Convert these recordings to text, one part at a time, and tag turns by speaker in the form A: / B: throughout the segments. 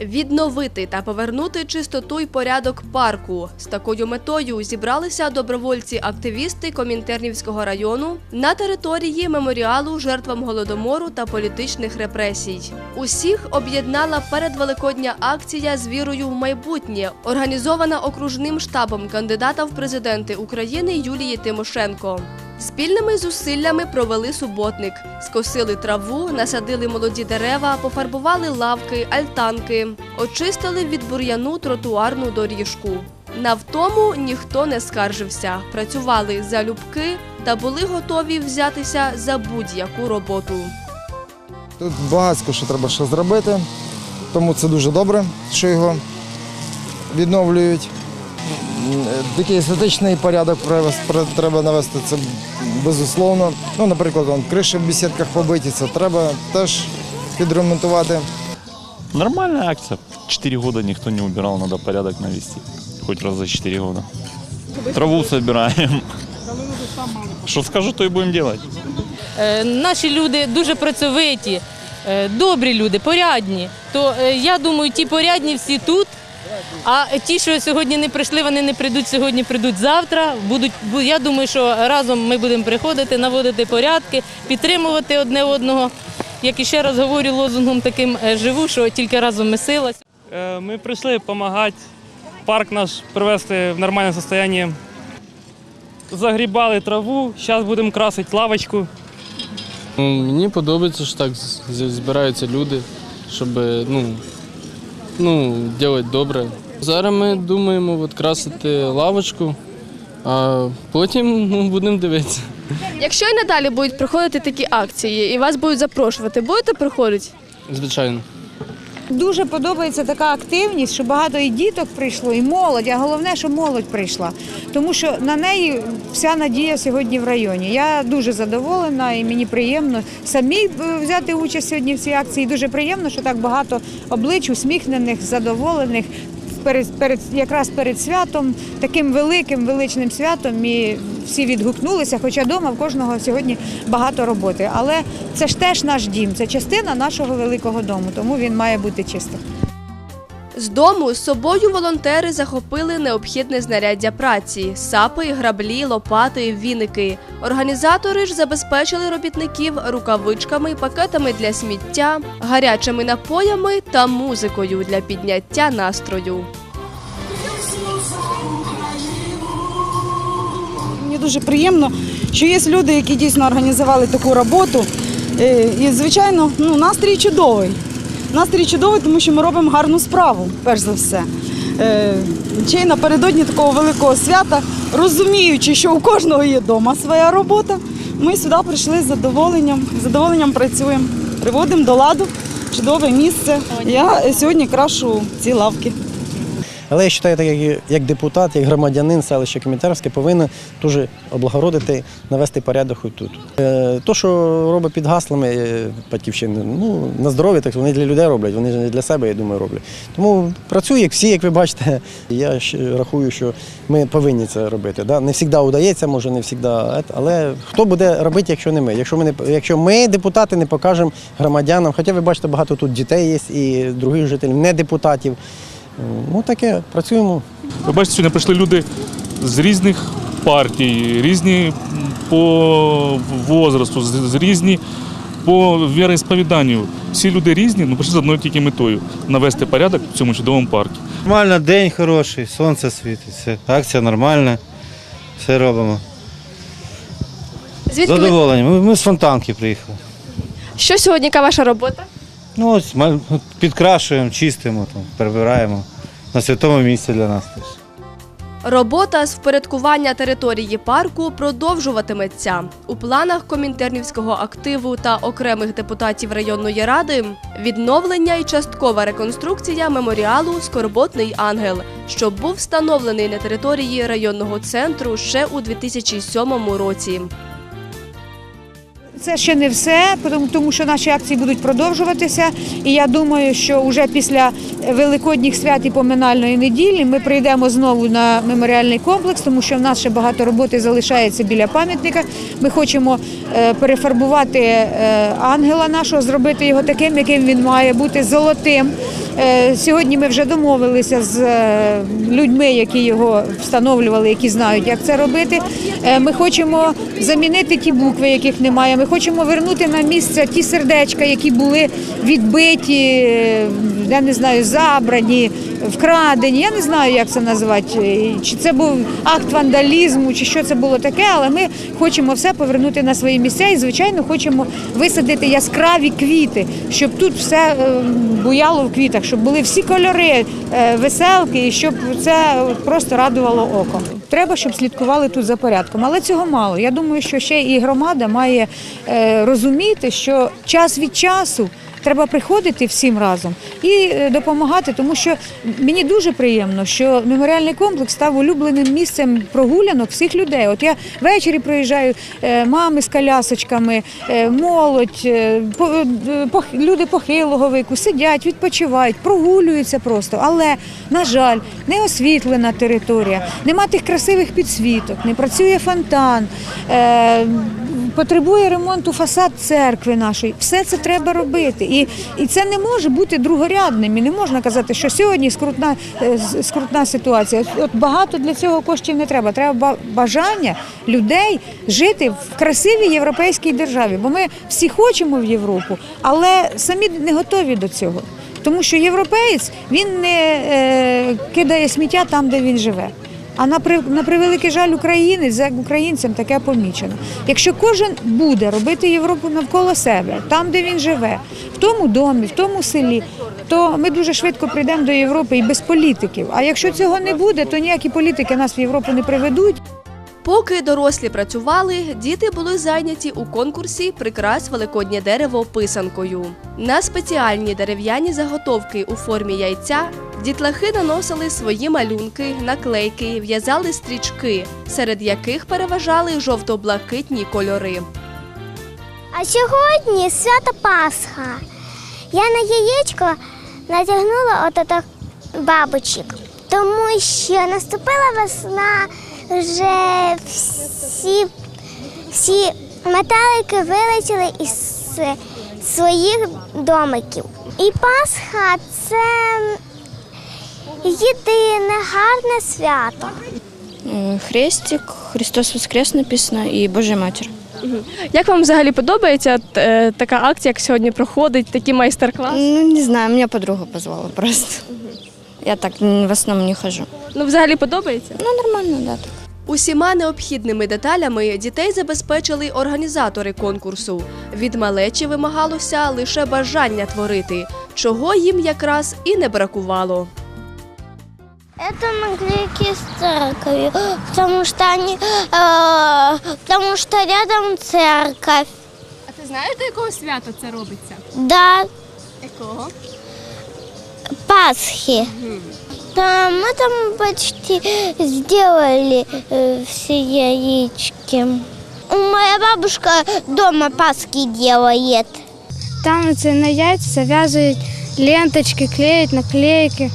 A: Відновити та повернути чистоту й порядок парку з такою метою зібралися добровольці-активісти Комінтернівського району на території меморіалу жертвам голодомору та політичних репресій. Усіх об'єднала передвеликодня акція з вірою в майбутнє, організована окружним штабом кандидата в президенти України Юлії Тимошенко. Спільними зусиллями провели суботник, скосили траву, насадили молоді дерева, пофарбували лавки, альтанки, очистили від бур'яну тротуарну доріжку. На втому ніхто не скаржився, працювали залюбки та були готові взятися за будь-яку роботу.
B: Тут багатько що треба ще зробити, тому це дуже добре, що його відновлюють. Такий естетичний порядок треба навести, це безусловно. Ну, наприклад, вон, криші в бесідках побиті, це треба теж підремонтувати.
C: Нормальная акция. Четыре года никто не убирал, надо порядок навести. Хоть раз за четыре года. Траву собираем. Что скажу, то и будем делать.
D: Е, Наші люди дуже працьовиті, е, добрі люди, порядні. То е, я думаю, ті порядні всі тут. А ті, що сьогодні не прийшли, вони не прийдуть сьогодні, прийдуть завтра. Будуть, я думаю, що разом ми будемо приходити, наводити порядки, підтримувати одне одного. Як і ще раз говорю, лозунгом таким е, живу, що тільки разом ми сила.
E: Е, Ми прийшли допомагати, парк наш привести в нормальне состояние. Загрібали траву, зараз будемо красити лавочку.
F: Мені подобається, що так збираються люди, щоб ну, ну, робити добре. Зараз ми думаємо от, красити лавочку, а потім ну, будемо дивитися.
A: Якщо і надалі будуть проходити такі акції і вас будуть запрошувати, будете приходити?
F: Звичайно.
G: Дуже подобається така активність, що багато і діток прийшло, і молодь, а головне, що молодь прийшла. Тому що на неї вся надія сьогодні в районі. Я дуже задоволена і мені приємно самі е, взяти участь сьогодні в цій акції. Дуже приємно, що так багато облич усміхнених, задоволених. Перед, перед якраз перед святом, таким великим величним святом, і всі відгукнулися. Хоча вдома в кожного сьогодні багато роботи. Але це ж теж наш дім, це частина нашого великого дому, тому він має бути чистим.
A: З дому з собою волонтери захопили необхідне знаряддя праці: сапи, граблі, лопати, віники. Організатори ж забезпечили робітників рукавичками, пакетами для сміття, гарячими напоями та музикою для підняття настрою.
H: Мені дуже приємно, що є люди, які дійсно організували таку роботу. Е, І, звичайно, ну, настрій чудовий. Настрій чудовий, тому що ми робимо гарну справу, перш за все. Чи напередодні такого великого свята, розуміючи, що у кожного є вдома своя робота, ми сюди прийшли з задоволенням. З задоволенням працюємо, приводимо до ладу чудове місце. Я е, сьогодні крашу ці лавки.
I: Але я вважаю, як, як депутат, як громадянин селища Комітарське повинен дуже облагородити, навести порядок хоч тут. Е, то, що робить під гаслами е, батьківщини, ну, на здоров'я, так вони для людей роблять, вони не для себе, я думаю, роблять. Тому працюю, як всі, як ви бачите. Я рахую, що ми повинні це робити. Да? Не завжди удається, може, не завжди, але хто буде робити, якщо не ми? Якщо ми, не, якщо ми, депутати, не покажемо громадянам, хоча ви бачите, багато тут дітей є і других жителів, не депутатів. Ну таке, працюємо.
J: Ви бачите, сьогодні прийшли люди з різних партій, різні по возрасту, з, різні по віросповіданню. Всі люди різні, ну прийшли з одною тільки метою навести порядок в цьому чудовому парку.
K: Нормально, день хороший, сонце світить, все. акція нормальна, все робимо.
A: Звідки.
K: Задоволені. Ми, ми з фонтанки приїхали.
A: що сьогодні яка ваша робота?
K: Ну, ось підкрашуємо, чистимо, там, прибираємо. На святому місці для нас теж.
A: Робота з впорядкування території парку продовжуватиметься. У планах комінтернівського активу та окремих депутатів районної ради відновлення і часткова реконструкція меморіалу Скорботний ангел, що був встановлений на території районного центру ще у 2007 році.
G: Це ще не все, тому- що наші акції будуть продовжуватися. І я думаю, що вже після великодніх свят і поминальної неділі ми прийдемо знову на меморіальний комплекс, тому що в нас ще багато роботи залишається біля пам'ятника. Ми хочемо е, перефарбувати е, ангела нашого, зробити його таким, яким він має бути золотим. Е, Сьогодні ми вже домовилися з е, людьми, які його встановлювали, які знають, як це робити. Е, Ми хочемо замінити ті букви, яких немає. Ми хочемо вернути на місце ті сердечка, які були відбиті, я не знаю, забрані, вкрадені. Я не знаю, як це назвати. Чи це був акт вандалізму, чи що це було таке, але ми хочемо все повернути на свої місця і, звичайно, хочемо висадити яскраві квіти, щоб тут все буяло в квітах, щоб були всі кольори, е, веселки, і щоб це просто радувало око. Треба, щоб слідкували тут за порядком, але цього мало. Я думаю, що ще і громада має е, розуміти, що час від часу. Треба приходити всім разом і е, допомагати, тому що мені дуже приємно, що меморіальний комплекс став улюбленим місцем прогулянок всіх людей. От я ввечері приїжджаю, е, мами з колясочками, е, молодь, люди похилого віку сидять, відпочивають, прогулюються просто. Але, на жаль, не освітлена територія, нема тих красивих підсвіток, не працює фонтан. Потребує ремонту фасад церкви нашої. Все це треба робити. І, і це не може бути другорядним. І не можна казати, що сьогодні скрутна, е, скрутна ситуація. От багато для цього коштів не треба. Треба ба- бажання людей жити в красивій європейській державі. Бо ми всі хочемо в Європу, але самі не готові до цього. Тому що європеєць він не е, кидає сміття там, де він живе. А на, на превеликий жаль українець, за українцям таке помічено. Якщо кожен буде робити Європу навколо себе, там, де він живе, в тому домі, в тому селі, то ми дуже швидко прийдемо до Європи і без політиків. А якщо цього не буде, то ніякі політики нас в Європу не приведуть.
A: Поки дорослі працювали, діти були зайняті у конкурсі Прикрась великоднє дерево писанкою. На спеціальні дерев'яні заготовки у формі яйця дітлахи наносили свої малюнки, наклейки, в'язали стрічки, серед яких переважали жовто-блакитні кольори.
L: А сьогодні свято Пасха. Я на яєчко натягнула отак бабочок, тому що наступила весна, вже всі, всі метелики вилетіли із своїх домиків. І Пасха це єдине гарне свято.
M: Хрестик, Христос Воскрес написано і Божа Матір.
A: Як вам взагалі подобається е, така акція, як сьогодні проходить, такі майстер-класи?
M: Ну, не знаю, меня подруга позвала просто. Я так в основном не хожу.
A: Ну, взагалі подобається?
M: Ну, нормально, да. Так.
A: Усіма необхідними деталями дітей забезпечили організатори конкурсу. Від малечі вимагалося лише бажання творити, чого їм якраз і не бракувало.
L: Это наклейки с церковью, потому что они, э, потому что рядом церковь.
A: А ти знаєш, до якого свята це робиться?
L: Да,
A: Якого?
L: Пасхи. Да, мы там почти сделали э, все яички. Моя бабушка дома Пасхи делает.
N: Там це на яйця зав'язують ленточки, клеють наклейки.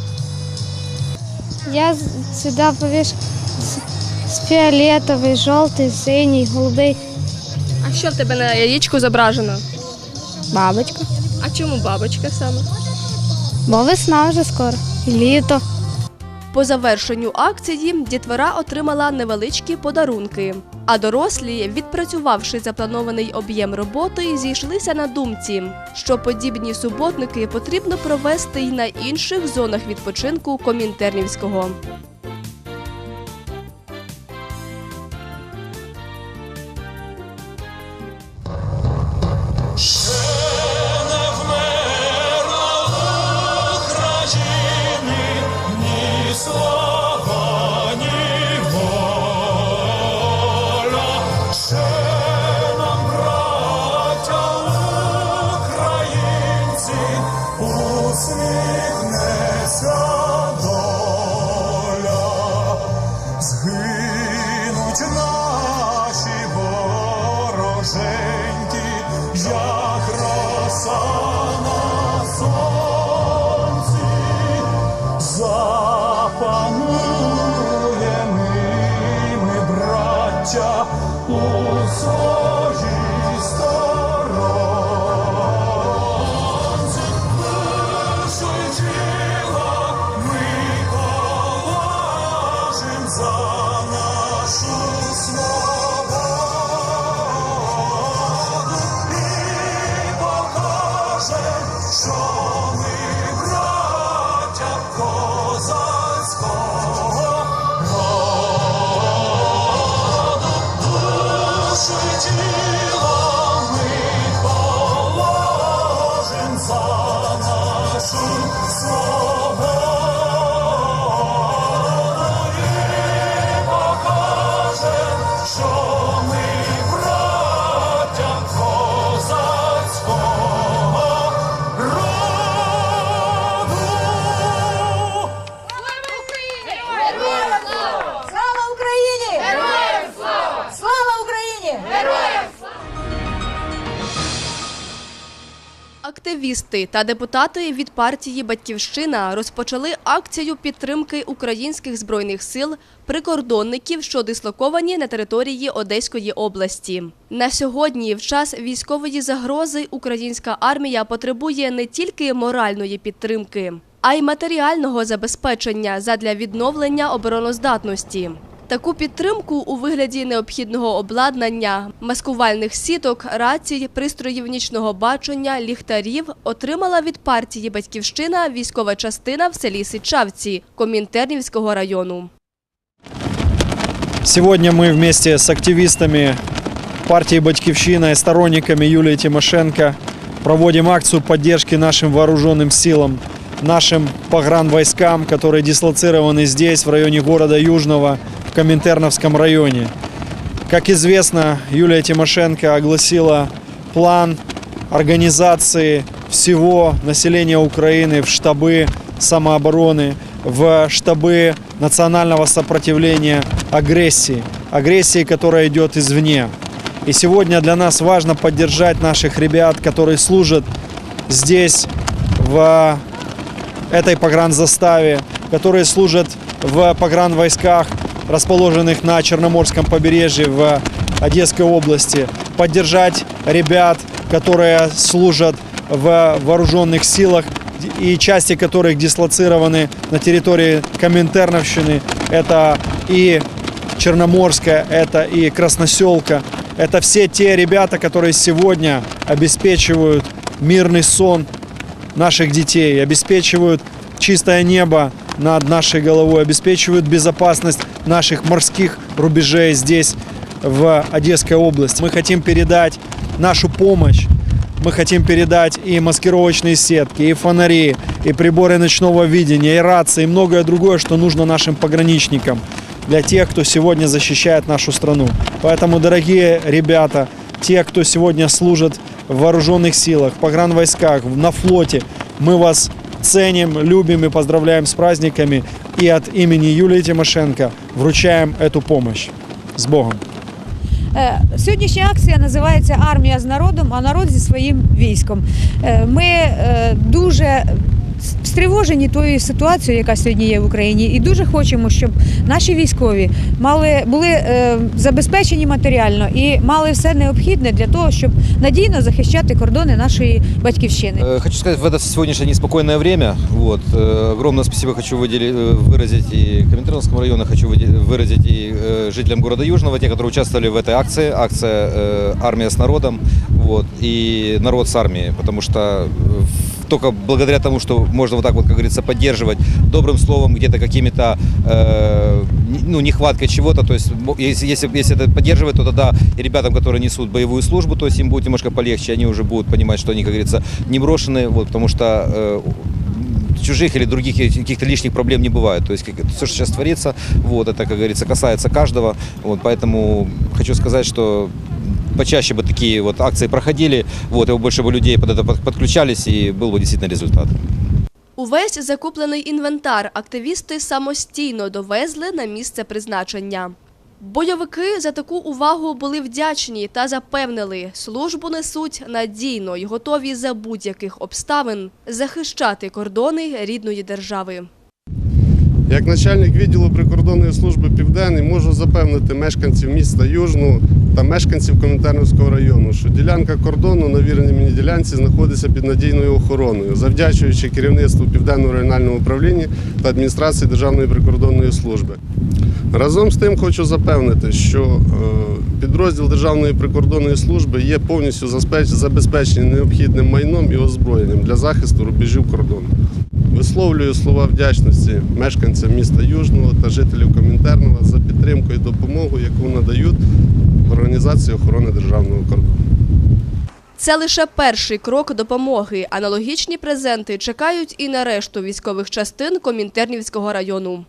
N: Я сюди повіш з- з фіолетовий, жовтий, синій, голубий.
A: А що в тебе на яєчку зображено?
N: Бабочка.
A: А чому бабочка саме?
N: Бо весна вже скоро. І літо.
A: По завершенню акції дітвора отримала невеличкі подарунки. А дорослі, відпрацювавши запланований об'єм роботи, зійшлися на думці, що подібні суботники потрібно провести й на інших зонах відпочинку Комінтернівського.
O: soul.
A: Активісти та депутати від партії Батьківщина розпочали акцію підтримки українських збройних сил прикордонників, що дислоковані на території Одеської області. На сьогодні, в час військової загрози, українська армія потребує не тільки моральної підтримки, а й матеріального забезпечення задля відновлення обороноздатності. Таку підтримку у вигляді необхідного обладнання, маскувальних сіток, рацій, пристроїв нічного бачення, ліхтарів отримала від партії Батьківщина військова частина в селі Сичавці Комінтернівського району.
P: Сегодня мы вместе с активистами партии «Батькивщина» и сторонниками Юлии Тимошенко проводим акцию поддержки нашим вооруженным силам, нашим погранвойскам, которые дислоцированы здесь, в районе города Южного, в Коминтерновском районе. Как известно, Юлия Тимошенко огласила план организации всего населения Украины в штабы самообороны, в штабы национального сопротивления агрессии, агрессии, которая идет извне. И сегодня для нас важно поддержать наших ребят, которые служат здесь, в этой погранзаставе, которые служат в погранвойсках, расположенных на Черноморском побережье в Одесской области, поддержать ребят, которые служат в вооруженных силах и части которых дислоцированы на территории Коминтерновщины. Это и Черноморская, это и Красноселка. Это все те ребята, которые сегодня обеспечивают мирный сон наших детей, обеспечивают чистое небо над нашей головой, обеспечивают безопасность наших морских рубежей здесь, в Одесской области. Мы хотим передать нашу помощь мы хотим передать и маскировочные сетки, и фонари, и приборы ночного видения, и рации, и многое другое, что нужно нашим пограничникам для тех, кто сегодня защищает нашу страну. Поэтому, дорогие ребята, те, кто сегодня служит в вооруженных силах, в погранвойсках, на флоте, мы вас ценим, любим и поздравляем с праздниками. И от имени Юлии Тимошенко вручаем эту помощь. С Богом!
G: Е, Сьогоднішня акція називається Армія з народом, а народ зі своїм військом. Е, Ми е, дуже стривожені тою ситуацією, яка сьогодні є в Україні, і дуже хочемо, щоб наші військові мали були е, забезпечені матеріально і мали все необхідне для того, щоб надійно захищати кордони нашої батьківщини.
Q: Э, Хочу сказать, в это сегодняшнее неспокойное время, вот, э, огромное спасибо хочу выдели- э, выразить и Коминтерновскому району, хочу выде- выразить и э, жителям города Южного, те, которые участвовали в этой акции, акция э, «Армия с народом», вот, и «Народ с армией», потому что э, в- только благодаря тому, что можно вот так вот, как говорится, поддерживать добрым словом, где-то какими-то, э, ну, нехваткой чего-то, то есть если, если, если это поддерживать, то тогда ребятам, которые несут боевую службу, то есть им будет немножко полегче, они уже будут понимать, что они, как говорится, не брошены, вот, потому что э, чужих или других каких-то лишних проблем не бывает. То есть как, все, что сейчас творится, вот, это, как говорится, касается каждого. Вот, поэтому хочу сказать, что почаще бы такие вот акции проходили, вот, и больше бы людей под это под- подключались, и был бы действительно результат.
A: Увесь закуплений інвентар активісти самостійно довезли на місце призначення. Бойовики за таку увагу були вдячні та запевнили, службу несуть надійно й готові за будь-яких обставин захищати кордони рідної держави.
R: Як начальник відділу прикордонної служби Південний можу запевнити мешканців міста Южного та мешканців Комінтернівського району, що ділянка кордону на віреній мені ділянці знаходиться під надійною охороною, завдячуючи керівництву Південного регіонального управління та адміністрації Державної прикордонної служби. Разом з тим хочу запевнити, що е, підрозділ Державної прикордонної служби є повністю забезпечений необхідним майном і озброєнням для захисту рубежів кордону. Висловлюю слова вдячності мешканцям міста Южного та жителів Комінтернова за підтримку і допомогу, яку надають в організації охорони державного кордону.
A: Це лише перший крок допомоги. Аналогічні презенти чекають і на решту військових частин Комінтернівського району.